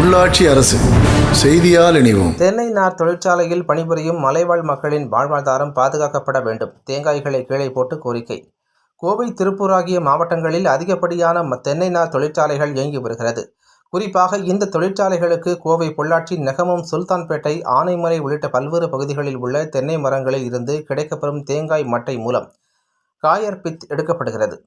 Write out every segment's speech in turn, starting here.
உள்ளாட்சி அரசு செய்தியால் இணைவோம். தென்னை நார் தொழிற்சாலையில் பணிபுரியும் மலைவாழ் மக்களின் வாழ்வாதாரம் பாதுகாக்கப்பட வேண்டும். தேங்காய்களை கீழே போட்டு கோரிக்கை. கோவை திருப்பூர் ஆகிய மாவட்டங்களில் அதிகப்படியான தென்னை நார் தொழிற்சாலைகள் இயங்கி வருகிறது. குறிப்பாக இந்த தொழிற்சாலைகளுக்கு கோவை பொள்ளாச்சி நெகமம் சுல்தான்பேட்டை ஆனைமலை உள்ளிட்ட பல்வேறு பகுதிகளில் உள்ள தென்னை மரங்களில் இருந்து கிடைக்கப்பெறும் தேங்காய் மட்டை மூலம் காயற்பித் எடுக்கப்படுகிறது.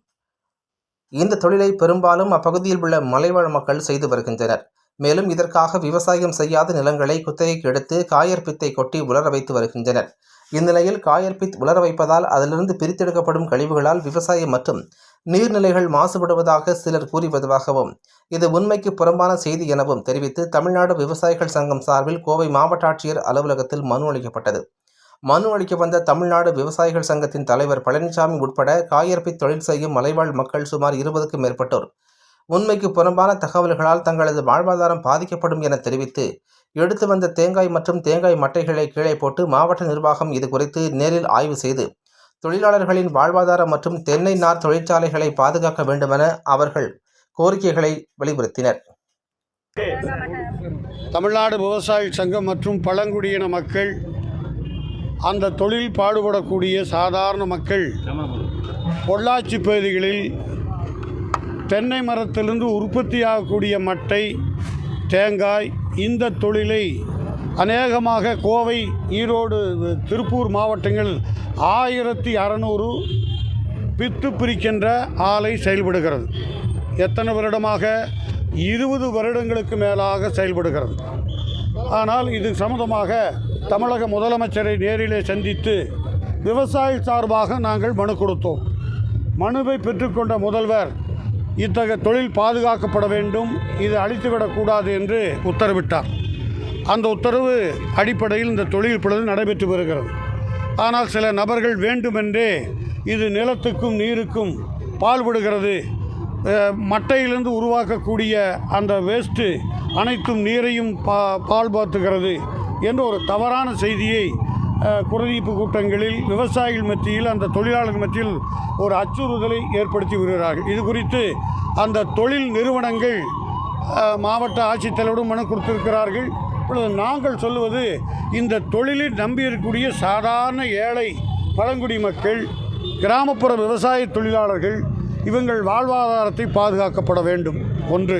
இந்த தொழிலை பெரும்பாலும் அப்பகுதியில் உள்ள மலைவாழ் மக்கள் செய்து வருகின்றனர். மேலும் இதற்காக விவசாயம் செய்யாத நிலங்களை குத்தகைக்கு எடுத்து காயற்பித்தை கொட்டி உலர வைத்து வருகின்றனர். இந்நிலையில் காயற்பித் உலர வைப்பதால் அதிலிருந்து பிரித்தெடுக்கப்படும் கழிவுகளால் விவசாயம் மற்றும் நீர்நிலைகள் மாசுபடுவதாக சிலர் கூறி வருவதாகவும் இது உண்மைக்கு புறம்பான செய்தி எனவும் தெரிவித்து தமிழ்நாடு விவசாயிகள் சங்கம் சார்பில் கோவை மாவட்ட ஆட்சியர் அலுவலகத்தில் மனு அளிக்கப்பட்டது. மனு அளிக்க வந்த தமிழ்நாடு விவசாயிகள் சங்கத்தின் தலைவர் பழனிசாமி உட்பட காயற்பித் தொழில் செய்யும் மலைவாழ் மக்கள் சுமார் இருபதுக்கும் மேற்பட்டோர் உண்மைக்கு புறம்பான தகவல்களால் தங்களது வாழ்வாதாரம் பாதிக்கப்படும் என தெரிவித்து எடுத்து வந்த தேங்காய் மற்றும் தேங்காய் மட்டைகளை கீழே போட்டு மாவட்ட நிர்வாகம் இது குறித்து நேரில் ஆய்வு செய்து தொழிலாளர்களின் வாழ்வாதாரம் மற்றும் தென்னை நார் தொழிற்சாலைகளை பாதுகாக்க வேண்டுமென அவர்கள் கோரிக்கைகளை வலியுறுத்தினர். தமிழ்நாடு விவசாய சங்கம் மற்றும் பழங்குடியின மக்கள் அந்த தொழில் பாடுபடக்கூடிய சாதாரண மக்கள் பொள்ளாச்சி பகுதிகளில் தென்னை மரத்திலிருந்து உற்பத்தியாகக்கூடிய மட்டை தேங்காய் இந்த தொழிலை அநேகமாக கோவை ஈரோடு திருப்பூர் மாவட்டங்கள் ஆயிரத்தி அறநூறு பித்து பிரிக்கின்ற ஆலை செயல்படுகிறது. எத்தனை வருடமாக? இருபது வருடங்களுக்கு மேலாக செயல்படுகிறது. ஆனால் இது சம்மந்தமாக தமிழக முதலமைச்சரை நேரிலே சந்தித்து விவசாய சார்பாக நாங்கள் மனு கொடுத்தோம். மனுவை பெற்றுக்கொண்ட முதல்வர் இத்தகைய தொழில் பாதுகாக்கப்பட வேண்டும். இது அழித்துவிடக்கூடாது என்று உத்தரவிட்டார். அந்த உத்தரவு அடிப்படையில் இந்த தொழில் இப்பொழுது நடைபெற்று வருகிறது. ஆனால் சில நபர்கள் வேண்டுமென்றே இது நிலத்துக்கும் நீருக்கும் பால்படுகிறது மட்டையிலிருந்து உருவாக்கக்கூடிய அந்த வேஸ்ட்டு அனைத்தும் நீரையும் பா பால் பார்த்துகிறது என்ற ஒரு தவறான செய்தியை அஹ், கூட்டங்களில் விவசாயிகள் மத்தியில் அந்த தொழிலாளர்கள் மத்தியில் ஒரு அச்சுறுதலை ஏற்படுத்தி வருகிறார்கள். இது குறித்து அந்த தொழில் நிறுவனங்கள் மாவட்ட ஆட்சித்தலைவரும் மனு கொடுத்திருக்கிறார்கள். இப்பொழுது நாங்கள் சொல்லுவது இந்த தொழிலில் நம்பியிருக்கக்கூடிய சாதாரண ஏழை பழங்குடி மக்கள் கிராமப்புற விவசாய தொழிலாளர்கள் இவங்கள் வாழ்வாதாரத்தை பாதுகாக்கப்பட வேண்டும். ஒன்று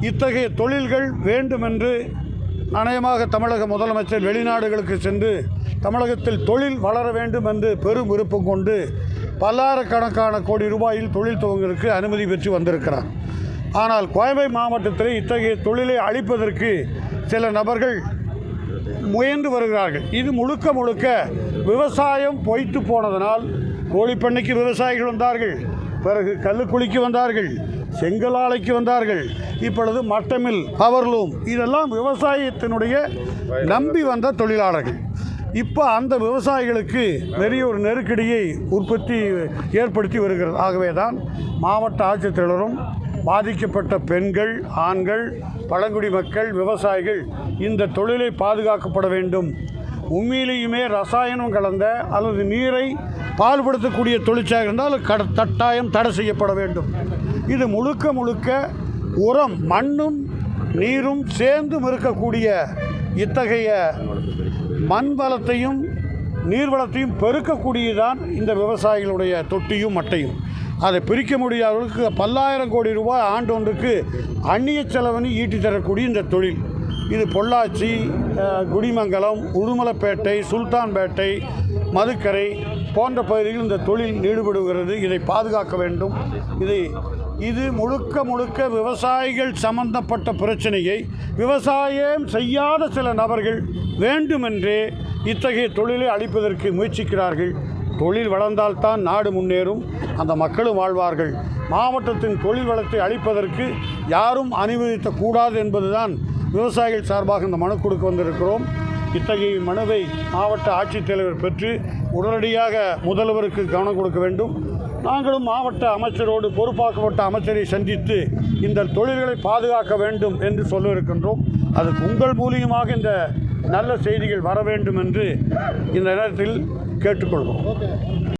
இத்தகைய தொழில்கள் வேண்டுமென்று நாணயமாக தமிழக முதலமைச்சர் வெளிநாடுகளுக்கு சென்று தமிழகத்தில் தொழில் வளர வேண்டும் என்று பெரும் விருப்பம் கொண்டு பல்லாயிரக்கணக்கான கோடி ரூபாயில் தொழில் துவங்களுக்கு அனுமதி பெற்று வந்திருக்கிறார். ஆனால் கோயம்பை மாவட்டத்தில் இத்தகைய தொழிலை அழிப்பதற்கு சில நபர்கள் முயன்று வருகிறார்கள். இது முழுக்க முழுக்க விவசாயம் பொய்த்து போனதனால் கோழிப்பண்ணைக்கு விவசாயிகள் வந்தார்கள். பிறகு கல்லுக்குழிக்கு வந்தார்கள் செங்கல் ஆலைக்கு வந்தார்கள். இப்பொழுது மட்டமில் பவர்லூம் இதெல்லாம் விவசாயத்தினுடைய நம்பி வந்த தொழிலாளர்கள். இப்போ அந்த விவசாயிகளுக்கு பெரிய ஒரு நெருக்கடியை உற்பத்தி ஏற்படுத்தி வருகிறது. ஆகவே தான் மாவட்ட ஆட்சித்தலைவரும் பாதிக்கப்பட்ட பெண்கள் ஆண்கள் பழங்குடி மக்கள் விவசாயிகள் இந்த தொழிலை பாதுகாக்கப்பட வேண்டும். உண்மையிலேயுமே ரசாயனம் கலந்த அல்லது நீரை பால்படுத்தக்கூடிய தொழிற்சாலை இருந்தால் கட கட்டாயம் தடை செய்யப்பட வேண்டும். இது முழுக்க முழுக்க உரம் மண்ணும் நீரும் சேர்ந்தும் இருக்கக்கூடிய இத்தகைய மண் வளத்தையும் நீர்வளத்தையும் பெருக்கக்கூடியதான் இந்த விவசாயிகளுடைய தொட்டியும் மட்டையும். அதை பிரிக்க முடியாதவர்களுக்கு பல்லாயிரம் கோடி ரூபாய் ஆண்டொன்றுக்கு அந்நிய செலவினை ஈட்டி தரக்கூடிய இந்த தொழில். இது பொள்ளாச்சி குடிமங்கலம் உடுமலைப்பேட்டை சுல்தான்பேட்டை மதுக்கரை போன்ற பகுதிகளில் இந்த தொழில் ஈடுபடுகிறது. இதை பாதுகாக்க வேண்டும். இதை இது முழுக்க முழுக்க விவசாயிகள் சம்பந்தப்பட்ட பிரச்சனையை விவசாயம் செய்யாத சில நபர்கள் வேண்டுமென்றே இத்தகைய தொழிலை அழிப்பதற்கு முயற்சிக்கிறார்கள். தொழில் வளர்ந்தால்தான் நாடு முன்னேறும். அந்த மக்களும் வாழ்வார்கள். மாவட்டத்தின் தொழில் வளத்தை அழிப்பதற்கு யாரும் அனுமதிக்க கூடாது என்பதுதான் விவசாயிகள் சார்பாக இந்த மனு கொடுக்க வந்திருக்கிறோம். இத்தகைய மனுவை மாவட்ட ஆட்சித்தலைவர் பெற்று உடனடியாக முதல்வருக்கு கவனம் கொடுக்க வேண்டும். நாங்களும் மாவட்ட அமைச்சரோடு பொறுப்பாக்கப்பட்ட அமைச்சரை சந்தித்து இந்த தொழில்களை பாதுகாக்க வேண்டும் என்று சொல்ல இருக்கின்றோம் அதுக்கு உங்கள் மூலியமாக இந்த நல்ல செய்திகள் வர வேண்டும் என்று இந்த நேரத்தில் கேட்டுக்கொள்வோம்.